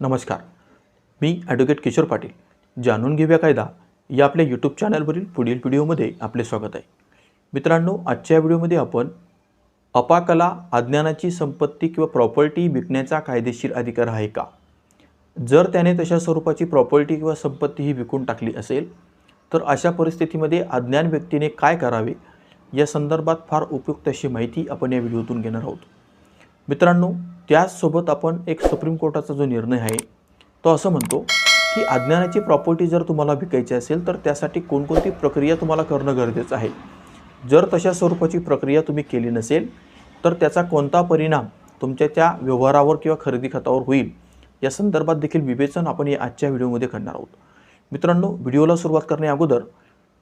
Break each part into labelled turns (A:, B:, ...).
A: नमस्कार. मी ॲडव्होकेट किशोर पाटील. जाणून घेऊया कायदा. या आपल्या यूट्यूब चॅनलवरील पुढील व्हिडिओमध्ये आपले स्वागत आहे. मित्रांनो आजच्या व्हिडिओमध्ये आपण अपाकला अज्ञानाची संपत्ती किंवा प्रॉपर्टी विकण्याचा कायदेशीर अधिकार आहे का? जर त्याने तशा स्वरूपाची प्रॉपर्टी किंवा संपत्ती ही विकून टाकली असेल तर अशा परिस्थितीमध्ये अज्ञान व्यक्तीने काय करावे? या संदर्भात फार उपयुक्त अशी माहिती आपण या व्हिडिओतून घेणार आहोत. मित्रांनो त्याचसोबत आपण एक सुप्रीम कोर्टाचा जो निर्णय आहे तो असं म्हणतो की अज्ञानाची प्रॉपर्टी जर तुम्हाला विकायची असेल तर त्यासाठी कोणकोणती प्रक्रिया तुम्हाला करणं गरजेचं आहे. जर तशा स्वरूपाची प्रक्रिया तुम्ही केली नसेल तर त्याचा कोणता परिणाम तुमच्या त्या व्यवहारावर किंवा खरेदी खतावर होईल या संदर्भात देखील विवेचन आपण या आजच्या व्हिडिओमध्ये करणार आहोत. मित्रांनो व्हिडिओला सुरुवात करण्या अगोदर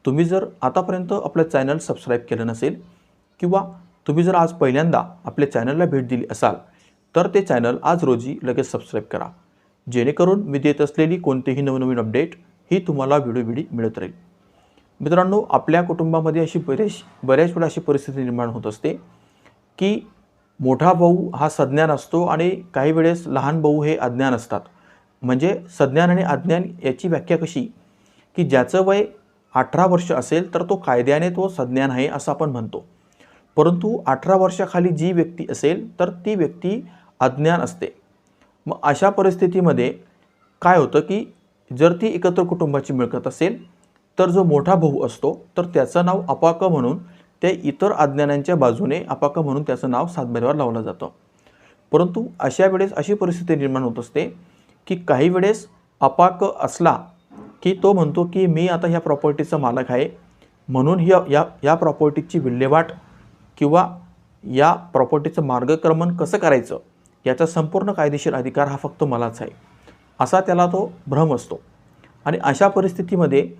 A: तुम्ही जर आतापर्यंत आपलं चॅनल सबस्क्राईब केलं नसेल किंवा तुम्ही जर आज पहिल्यांदा आपल्या चॅनलला भेट दिली असाल तर ते चॅनल आज रोजी लगेच सबस्क्राईब करा. जेणेकरून मी देत असलेली कोणतेही नवनवीन अपडेट ही तुम्हाला वेळोवेळी मिळत राहील. मित्रांनो आपल्या कुटुंबामध्ये अशी बरेच बऱ्याच वेळा अशी परिस्थिती निर्माण होत असते की मोठा भाऊ हा सज्ञान असतो आणि काही वेळेस लहान भाऊ हे अज्ञान असतात. म्हणजे सज्ञान आणि अज्ञान याची व्याख्या कशी? की ज्याचं वय अठरा वर्ष असेल तर तो कायद्याने तो सज्ञान आहे असं आपण म्हणतो. परंतु अठरा वर्षाखाली जी व्यक्ती असेल तर ती व्यक्ती अज्ञान असते. मग अशा परिस्थितीमध्ये काय होतं की जर ती एकत्र कुटुंबाची मिळकत असेल तर जो मोठा भाऊ असतो तर त्याचं नाव अपाक म्हणून ते इतर अज्ञानांच्या बाजूने अपाक म्हणून त्याचं नाव सातबाऱ्यावर लावलं जातं. परंतु अशा वेळेस अशी परिस्थिती निर्माण होत असते की काही वेळेस अपाक असला की तो म्हणतो की मी आता ह्या प्रॉपर्टीचा मालक आहे म्हणून ही या या प्रॉपर्टीची विल्हेवाट किंवा या प्रॉपर्टीचं मार्गक्रमण कसं करायचं? याचा संपूर्ण कायदेशीर अधिकार हा फक्त मलाच आहे. असा त्याला तो भ्रम असतो. आणि अशा परिस्थितीमध्ये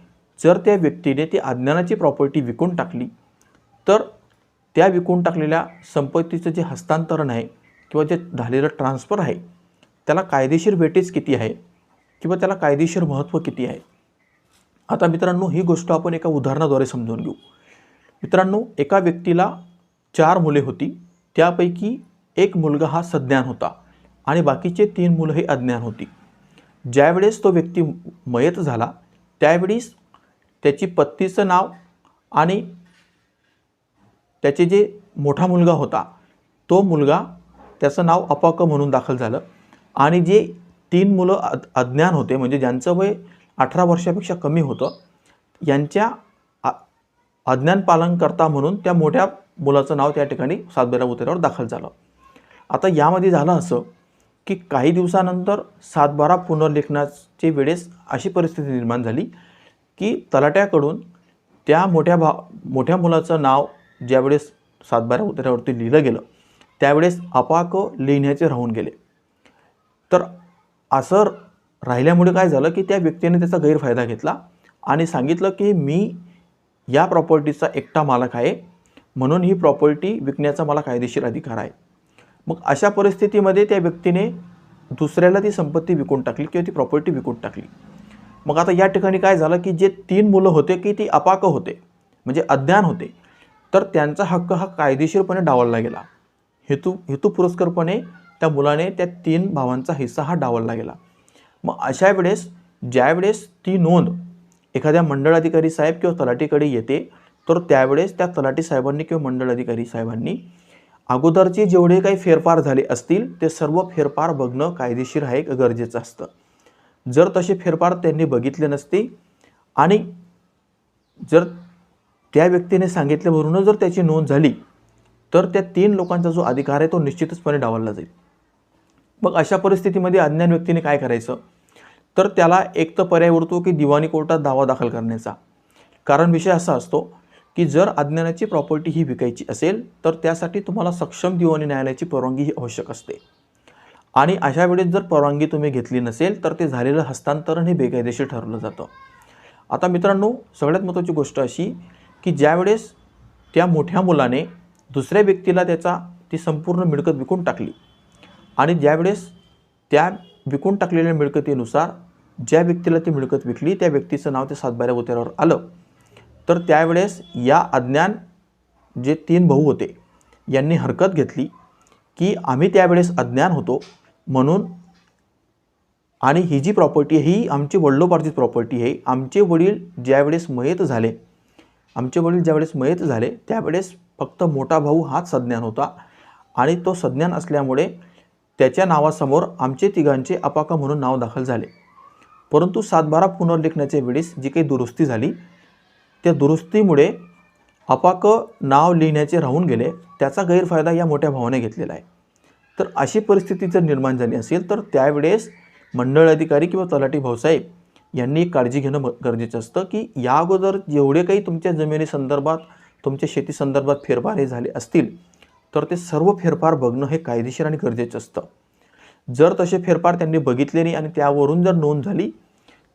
A: जर त्या व्यक्तीने ती अज्ञानाची प्रॉपर्टी विकून टाकली तर त्या विकून टाकलेल्या संपत्तीचं जे हस्तांतरण आहे किंवा जे झालेलं ट्रान्सफर आहे त्याला कायदेशीर वेटेज किती आहे किंवा त्याला कायदेशीर महत्त्व किती आहे? आता मित्रांनो ही गोष्ट आपण एका उदाहरणाद्वारे समजून घेऊ. मित्रांनो एका व्यक्तीला चार मुले होती. त्यापैकी एक मुलगा हा सज्ञान होता आणि बाकीचे तीन मुलं हे अज्ञान होती. ज्यावेळेस तो व्यक्ती मयत झाला त्यावेळेस त्याची पत्नीचं नाव आणि त्याचे जे मोठा मुलगा होता तो मुलगा त्याचं नाव अपाक म्हणून दाखल झालं आणि जे तीन मुलं अ अज्ञान होते म्हणजे ज्यांचं वय अठरा वर्षापेक्षा कमी होतं यांच्या अज्ञानपालनकर्ता अज्ञान पालनकर्ता म्हणून त्या मोठ्या मुलाचं नाव त्या ठिकाणी सातबेरा उतार्यावर दाखल झालं. आता यामध्ये झालं असं की काही दिवसानंतर सातबारा पुनर्लेखनाचे वेळेस अशी परिस्थिती निर्माण झाली की तलाट्याकडून त्या मोठ्या भा मोठ्या मुलाचं नाव ज्यावेळेस सातबारा उतऱ्यावरती लिहिलं गेलं त्यावेळेस अपाक लिहिण्याचे राहून गेले. तर असं राहिल्यामुळे काय झालं की त्या व्यक्तीने त्याचा गैरफायदा घेतला आणि सांगितलं की मी या प्रॉपर्टीचा एकटा मालक आहे म्हणून ही प्रॉपर्टी विकण्याचा मला कायदेशीर अधिकार आहे. मग अशा परिस्थितीमध्ये त्या व्यक्तीने दुसऱ्याला ती संपत्ती विकून टाकली किंवा ती प्रॉपर्टी विकून टाकली. मग आता या ठिकाणी काय झालं की जे तीन मुलं होते की ती अपाक होते म्हणजे अज्ञान होते तर त्यांचा हक्क हा कायदेशीरपणे डावलला गेला. हेतू हेतू पुरस्करपणे त्या मुलाने त्या तीन भावांचा हिस्सा हा डावलला गेला. मग अशा वेळेस ज्यावेळेस ती नोंद एखाद्या मंडळ अधिकारी साहेब किंवा तलाटीकडे येते तर त्यावेळेस त्या तलाटी साहेबांनी किंवा मंडळ अधिकारी साहेबांनी अगोदरचे जेवढे काही फेरफार झाले असतील ते सर्व फेरफार बघणं कायदेशीर आहे गरजेचं असतं. जर तसे फेरफार त्यांनी बघितले नसते आणि जर त्या व्यक्तीने सांगितल्यावरूनच जर त्याची नोंद झाली तर त्या तीन लोकांचा जो अधिकार आहे तो निश्चितचपणे डावलला जाईल. मग अशा परिस्थितीमध्ये अज्ञान व्यक्तीने काय करायचं? तर त्याला एक तर पर्याय उरतो की दिवाणी कोर्टात दावा दाखल करण्याचा. कारण विषय असा असतो की जर अज्ञानाची प्रॉपर्टी ही विकायची असेल तर त्यासाठी तुम्हाला सक्षम दिवाणी न्यायालयाची परवानगी ही आवश्यक असते. आणि अशा वेळेस जर परवानगी तुम्ही घेतली नसेल तर ते झालेलं हस्तांतरण हे बेकायदेशीर ठरलं जातं. आता मित्रांनो सगळ्यात महत्त्वाची गोष्ट अशी की ज्यावेळेस त्या मोठ्या मुलाने दुसऱ्या व्यक्तीला त्याचा ती संपूर्ण मिळकत विकून टाकली आणि ज्यावेळेस त्या विकून टाकलेल्या मिळकतीनुसार ज्या व्यक्तीला ती मिळकत विकली त्या व्यक्तीचं नाव ते सातबाऱ्या उतारावर आलं. तर त्यावेळेस या अज्ञान जे तीन भाऊ होते यांनी हरकत घेतली की आम्ही त्यावेळेस अज्ञान होतो म्हणून आणि ही जी प्रॉपर्टी ही आमची वडिलोपार्जित प्रॉपर्टी आहे. आमचे वडील ज्यावेळेस मयत झाले आमचे वडील ज्यावेळेस मयत झाले त्यावेळेस फक्त मोठा भाऊ हाच संज्ञान होता आणि तो संज्ञान असल्यामुळे त्याच्या नावासमोर आमचे तिघांचे अपाका म्हणून नाव दाखल झाले. परंतु सातबारा पुनर्लेखनाच्या वेळेस जी काही दुरुस्ती झाली त्या दुरुस्तीमुळे अपाक नाव लिहिण्याचे राहून गेले त्याचा गैरफायदा या मोठ्या भावाने घेतलेला आहे. तर अशी परिस्थिती जर निर्माण झाली असेल तर त्यावेळेस मंडळ अधिकारी किंवा तलाठी भाऊसाहेब यांनी काळजी घेणं गरजेचं असतं की या अगोदर जेवढे काही तुमच्या जमिनी संदर्भात तुमच्या शेती संदर्भात फेरफार हे झाले असतील तर ते सर्व फेरफार बघणं हे कायदेशीर आणि गरजेचं असतं. जर तसे फेरफार त्यांनी बघितले नाही आणि त्यावरून जर नोंद झाली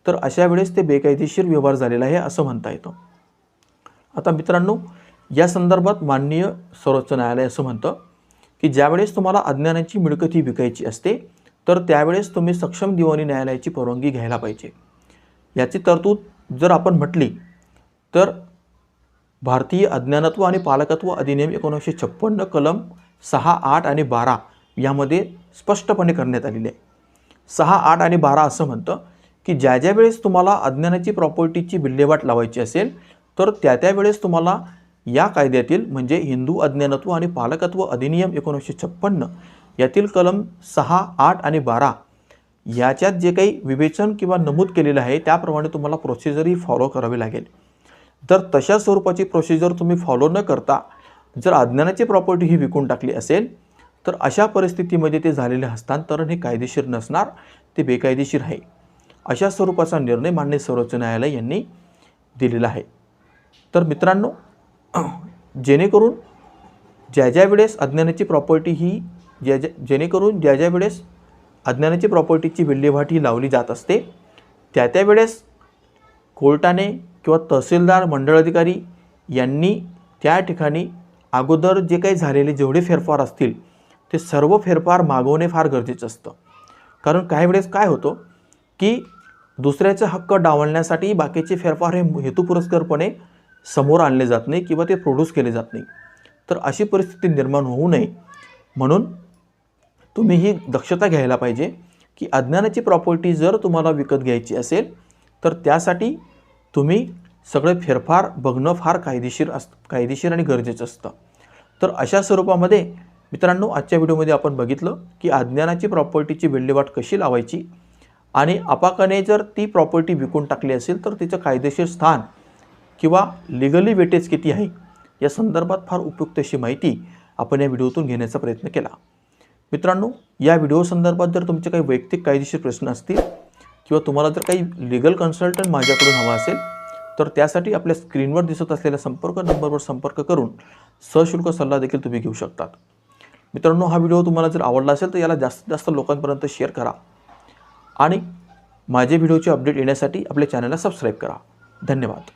A: तर अशा वेळेस ते बेकायदेशीर व्यवहार झालेला आहे असं म्हणता येतं. आता मित्रांनो या संदर्भात माननीय सर्वोच्च न्यायालय असं म्हणतं की ज्यावेळेस तुम्हाला अज्ञानाची मिळकती विकायची असते तर त्यावेळेस तुम्ही सक्षम दिवाणी न्यायालयाची परवानगी घ्यायला पाहिजे. याची तरतूद जर आपण म्हटली तर भारतीय अज्ञानत्व आणि पालकत्व अधिनियम एकोणीसशे छप्पन्न कलम सहा आठ आणि बारा यामध्ये स्पष्टपणे करण्यात आलेले आहे. सहा आठ आणि बारा असं म्हणतं की ज्या ज्या वेळेस तुम्हाला अज्ञानाची प्रॉपर्टीची विल्हेवाट लावायची असेल तर त्या त्या वेळेस तुम्हाला या कायद्यातील म्हणजे हिंदू अज्ञानत्व आणि पालकत्व अधिनियम एकोणीसशे छप्पन्न यातील कलम सहा आठ आणि बारा याच्यात जे काही विवेचन किंवा नमूद केलेलं आहे त्याप्रमाणे तुम्हाला प्रोसिजरही फॉलो करावी लागेल. तर तशा स्वरूपाची प्रोसिजर तुम्ही फॉलो न करता जर अज्ञानाची प्रॉपर्टी ही विकून टाकली असेल तर अशा परिस्थितीमध्ये ते झालेले हस्तांतरण हे कायदेशीर नसणार ते बेकायदेशीर आहे. अशा स्वरूपाचा निर्णय मान्य सर्वोच्च न्यायालय यांनी दिलेला आहे. तर मित्रांनो जेणेकरून ज्या ज्या वेळेस अज्ञानाची प्रॉपर्टी ही ज्या ज्या जेणेकरून ज्या ज्या वेळेस अज्ञानाची प्रॉपर्टीची विल्हेवाट ही लावली जात असते त्या त्या वेळेस कोर्टाने किंवा तहसीलदार मंडळ अधिकारी यांनी त्या ठिकाणी अगोदर जे काही झालेले जेवढे फेरफार असतील ते सर्व फेरफार मागवणे फार गरजेचं असतं. कारण काही वेळेस काय होतं की दुसऱ्याचे हक्क डावलण्यासाठी बाकीचे फेरफार हे हेतुपुरस्करपणे समोर आणले जात नाही किंवा ते प्रोड्यूस केले जात नाही. तर अशी परिस्थिती निर्माण होऊ नये. म्हणून तुम्ही ही दक्षता घ्यायला पाहिजे की अज्ञानाची प्रॉपर्टी जर तुम्हाला विकत घ्यायची असेल तर त्यासाठी तुम्ही सगळे फेरफार बघणं फार कायदेशीर अस कायदेशीर आणि गरजेचं असतं. तर अशा स्वरूपामध्ये मित्रांनो आजच्या व्हिडिओमध्ये आपण बघितलं की अज्ञानाची प्रॉपर्टीची विल्हेवाट कशी लावायची आणि अपाकाने जर ती प्रॉपर्टी विकून टाकली असेल तर तिचं कायदेशीर स्थान किंवा लिगली वेटेज किती आहे या संदर्भात फार उपयुक्त अशी माहिती आपण या व्हिडिओतून घेण्याचा प्रयत्न केला. मित्रांनो या व्हिडिओ संदर्भात जर तुमचे काही वैयक्तिक कायदेशीर प्रश्न असतील किंवा तुम्हाला जर काही लिगल कन्सल्टंट माझ्याकडून हवा असेल तर त्यासाठी आपल्या स्क्रीनवर दिसत असलेल्या संपर्क नंबरवर संपर्क करून सशुल्क सल्ला देखील तुम्ही घेऊ शकतात. मित्रांनो हा व्हिडिओ तुम्हाला जर आवडला असेल तर याला जास्तीत जास्त लोकांपर्यंत शेअर करा आणि माझे व्हिडिओचे अपडेट येण्यासाठी आपल्या चॅनलला सबस्क्राईब करा. धन्यवाद.